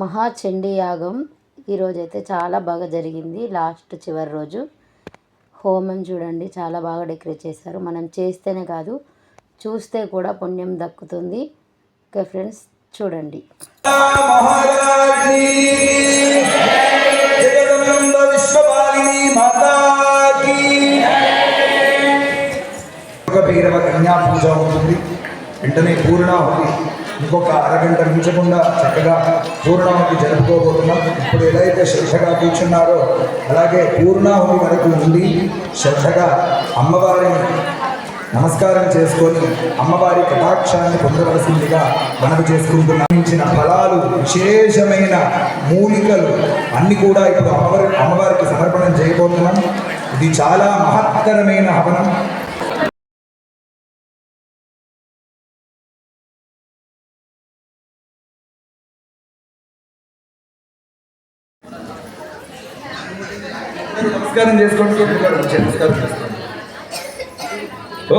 మహాచండీ యాగం ఈరోజైతే చాలా బాగా జరిగింది. లాస్ట్ చివరి రోజు. హోమం చూడండి చాలా బాగా డెకరేట్ చేశారు. మనం చేస్తేనే కాదు చూస్తే కూడా పుణ్యం దక్కుతుంది. ఓకే ఫ్రెండ్స్ చూడండి. కన్యా పూజ ఉంటుంది వెంటనే పూర్ణ ఇంకొక అరగంట మించకుండా చక్కగా పూర్ణాహుతి జరుపుకోబోతున్నాం. ఇప్పుడు ఎలా అయితే శ్రద్ధగా కూర్చున్నారో అలాగే పూర్ణాహుతి వరకు ఉండి శ్రద్ధగా అమ్మవారిని నమస్కారం చేసుకొని అమ్మవారి కటాక్షాన్ని పొందవలసిందిగా మనకు చేసుకుంటున్నాం. ఫలాలు విశేషమైన మూలికలు అన్ని కూడా ఇప్పుడు అమ్మవారి అమ్మవారికి సమర్పణం చేయబోతున్నాం. ఇది చాలా మహత్తరమైన హవనం. నమస్కారం చేసుకోండి నమస్కారం చేసుకోండి. ఓ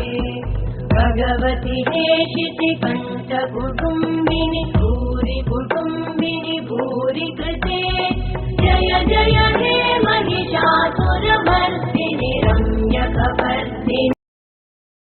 भगवति देशिति कण्ठकुटुम्बिनि भूरि कुटुम्बिनि भूरि कृते। जय जय हे महिषासुरभर्तिनि रम्यकभर्तिनि